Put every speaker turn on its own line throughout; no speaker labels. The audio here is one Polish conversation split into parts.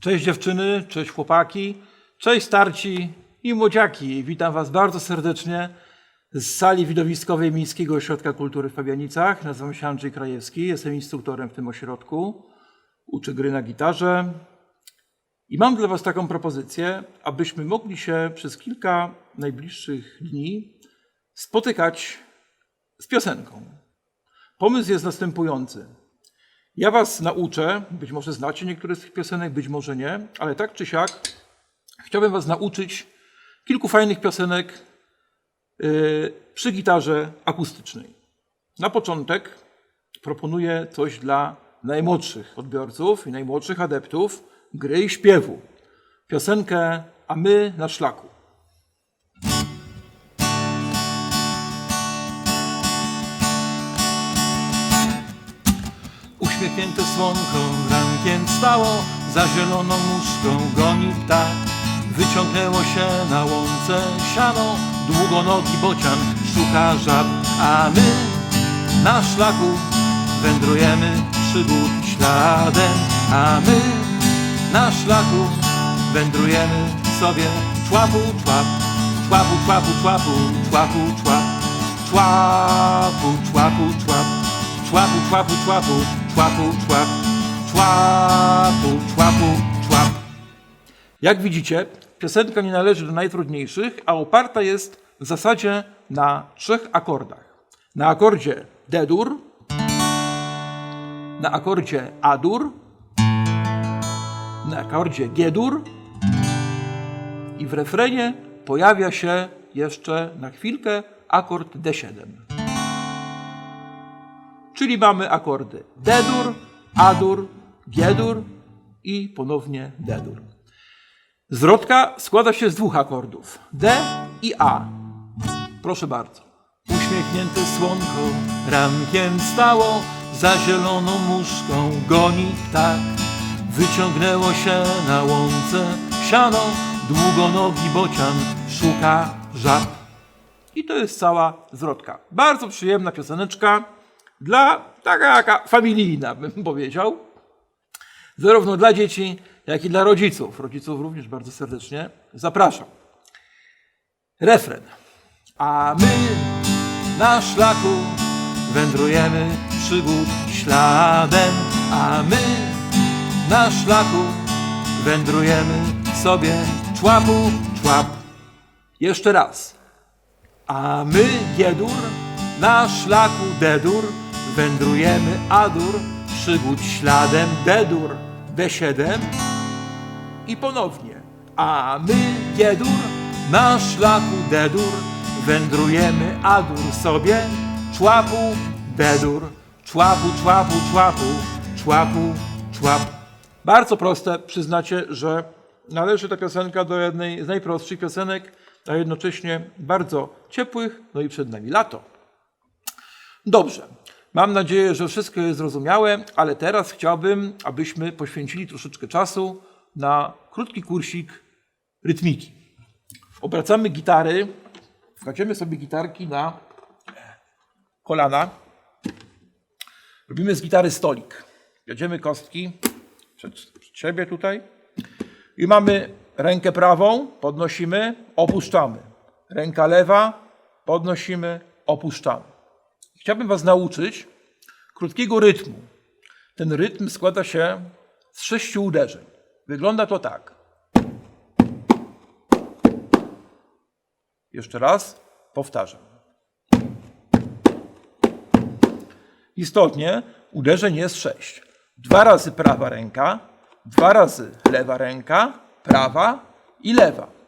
Cześć dziewczyny, cześć chłopaki, cześć starci i młodziaki. Witam Was bardzo serdecznie z sali widowiskowej Miejskiego Ośrodka Kultury w Fabianicach. Nazywam się Andrzej Krajewski, jestem instruktorem w tym ośrodku. Uczę gry na gitarze. I mam dla Was taką propozycję, abyśmy mogli się przez kilka najbliższych dni spotykać z piosenką. Pomysł jest następujący. Ja Was nauczę, być może znacie niektóre z tych piosenek, być może nie, ale tak czy siak chciałbym Was nauczyć kilku fajnych piosenek yy, przy gitarze akustycznej. Na początek proponuję coś dla najmłodszych odbiorców i najmłodszych adeptów gry i śpiewu. Piosenkę A my na szlaku. Uśmiechnięte słonko rankiem stało, za zieloną muszką goni ptak. Wyciągnęło się na łące siano, długonogi bocian szuka żab, a my na szlaku wędrujemy przygód śladem, a my na szlaku wędrujemy sobie człapu, człap, człapu, człapu, człapu, człapu, człap, człapu, człapu, człap, człapu, człapu, człapu, człapu, człap, człapu, człapu, człap. Jak widzicie, piosenka nie należy do najtrudniejszych, a oparta jest w zasadzie na trzech akordach. Na akordzie D-dur, na akordzie A-dur, na akordzie G-dur i w refrenie pojawia się jeszcze na chwilkę akord D7. Czyli mamy akordy D-dur, A-dur, G-dur i ponownie D-dur. Zwrotka składa się z dwóch akordów D i A. Proszę bardzo. Uśmiechnięte słonko rankiem stało, za zieloną muszką goni ptak. Wyciągnęło się na łące siano, długonogi bocian szuka żab. I to jest cała zwrotka. Bardzo przyjemna pioseneczka dla taka jaka familijna, bym powiedział. Zarówno dla dzieci, jak i dla rodziców. Rodziców również bardzo serdecznie zapraszam. Refren. A my na szlaku wędrujemy przygód śladem, a my na szlaku wędrujemy sobie człapu, człap. Jeszcze raz. A my, Giedur, na szlaku Dedur, wędrujemy Adur, przygód śladem Dedur, D7 i ponownie. A my, Giedur, na szlaku Dedur, wędrujemy Adur sobie, człapu, Dedur, człapu, człapu, człapu, człapu, człap. Bardzo proste, przyznacie, że należy ta piosenka do jednej z najprostszych piosenek, a jednocześnie bardzo ciepłych, no i przed nami lato. Dobrze. Mam nadzieję, że wszystko jest zrozumiałe, ale teraz chciałbym, abyśmy poświęcili troszeczkę czasu na krótki kursik rytmiki. Obracamy gitary, kładziemy sobie gitarki na kolana. Robimy z gitary stolik. Kładziemy kostki przed, przed siebie tutaj i mamy rękę prawą, podnosimy, opuszczamy. Ręka lewa, podnosimy, opuszczamy. Chciałbym Was nauczyć krótkiego rytmu. Ten rytm składa się z sześciu uderzeń. Wygląda to tak. Jeszcze raz, powtarzam. Istotnie uderzeń jest sześć. Dwa razy prawa ręka, dwa razy lewa ręka, prawa i lewa.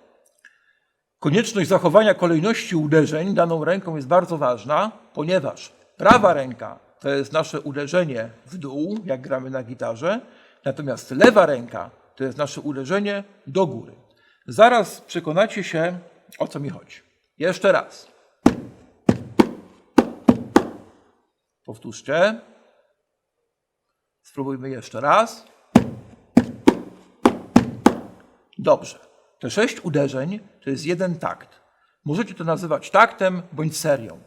Konieczność zachowania kolejności uderzeń daną ręką jest bardzo ważna, ponieważ prawa ręka to jest nasze uderzenie w dół, jak gramy na gitarze, natomiast lewa ręka to jest nasze uderzenie do góry. Zaraz przekonacie się, o co mi chodzi. Jeszcze raz. Powtórzcie. Spróbujmy jeszcze raz. Dobrze. Te sześć uderzeń to jest jeden takt. Możecie to nazywać taktem bądź serią.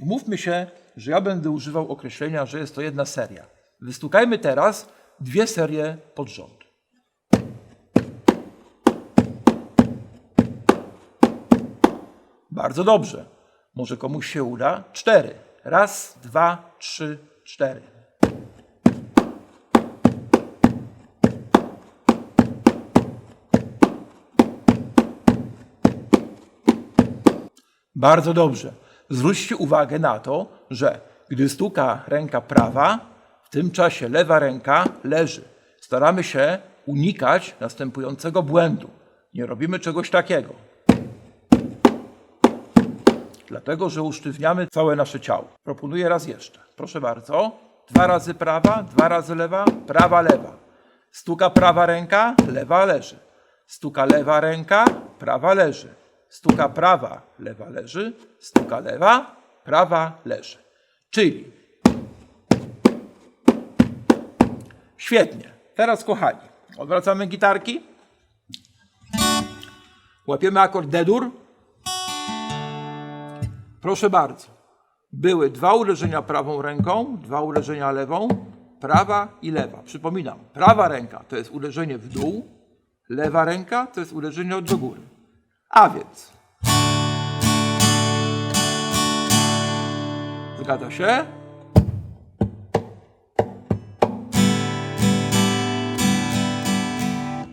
Mówmy się, że ja będę używał określenia, że jest to jedna seria. Wystukajmy teraz dwie serie pod rząd. Bardzo dobrze. Może komuś się uda. Cztery. Raz, dwa, trzy, cztery. Bardzo dobrze. Zwróćcie uwagę na to, że gdy stuka ręka prawa, w tym czasie lewa ręka leży. Staramy się unikać następującego błędu. Nie robimy czegoś takiego. Dlatego, że usztywniamy całe nasze ciało. Proponuję raz jeszcze. Proszę bardzo. Dwa razy prawa, dwa razy lewa, prawa, lewa. Stuka prawa ręka, lewa leży. Stuka lewa ręka, prawa leży. Stuka prawa, lewa leży. Stuka lewa, prawa leży. Czyli świetnie. Teraz kochani, odwracamy gitarki. Łapiemy akord D-dur. Proszę bardzo. Były dwa uderzenia prawą ręką, dwa uderzenia lewą, prawa i lewa. Przypominam, prawa ręka to jest uderzenie w dół, lewa ręka to jest uderzenie od do góry. A więc. Zgadza się?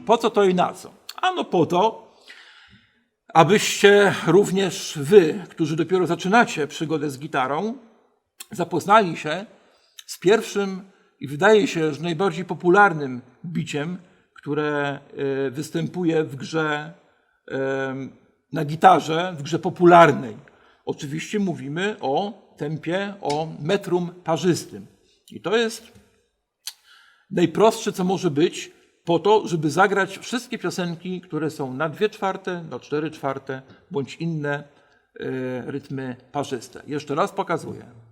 Po co to i na co? Ano po to, abyście również wy, którzy dopiero zaczynacie przygodę z gitarą, zapoznali się z pierwszym i wydaje się, że najbardziej popularnym biciem, które e, występuje w grze na gitarze, w grze popularnej. Oczywiście mówimy o tempie, o metrum parzystym. I to jest najprostsze, co może być, po to, żeby zagrać wszystkie piosenki, które są na dwie czwarte, na cztery czwarte, bądź inne y, rytmy parzyste. Jeszcze raz pokazuję.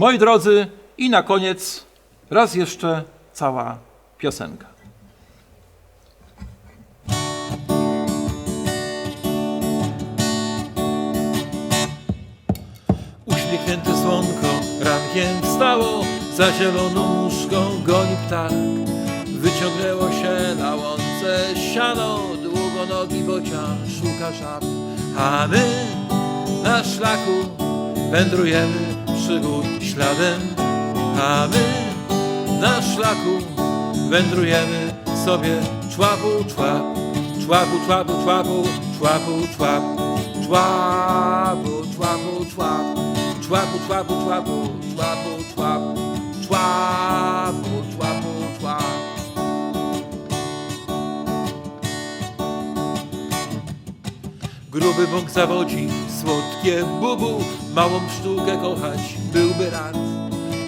Moi drodzy, i na koniec raz jeszcze cała piosenka.
Uśmiechnięte słonko rankiem wstało, za zieloną muszką goni ptak. Wyciągnęło się na łące siano, długonogi bocian szuka żab. A my na szlaku wędrujemy przygód śladem. A my na szlaku wędrujemy sobie człapu, człap, człapu, człapu, człapu, człapu, człap, człapu, człapu, człap, człapu, człapu, człapu, człapu, człap, człapu, człapu, człap. Gruby bąk zawodzi, słodkie bubu, małą sztukę kochać byłby rad.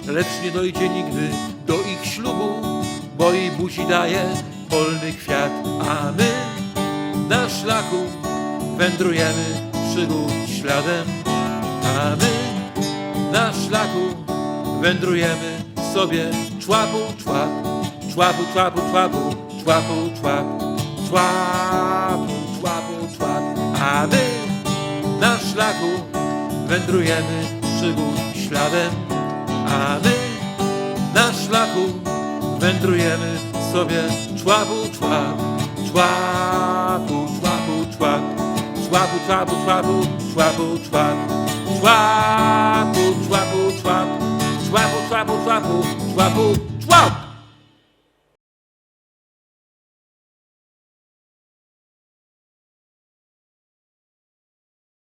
Lecz nie dojdzie nigdy do ich ślubu, bo jej buzi daje polny kwiat. A my na szlaku wędrujemy przygód śladem. A my na szlaku wędrujemy sobie człapu, człap, człapu, człapu, człapu, człapu, człap, człapu, człapu, człap. A my na szlaku wędrujemy przygód śladem. A my na szlaku wędrujemy sobie człapu, człap, człapu, człapu, człap, człapu, człapu, człapu, człapu, człap, człapu, człapu, człap, człapu, człapu, człapu, człapu, człap.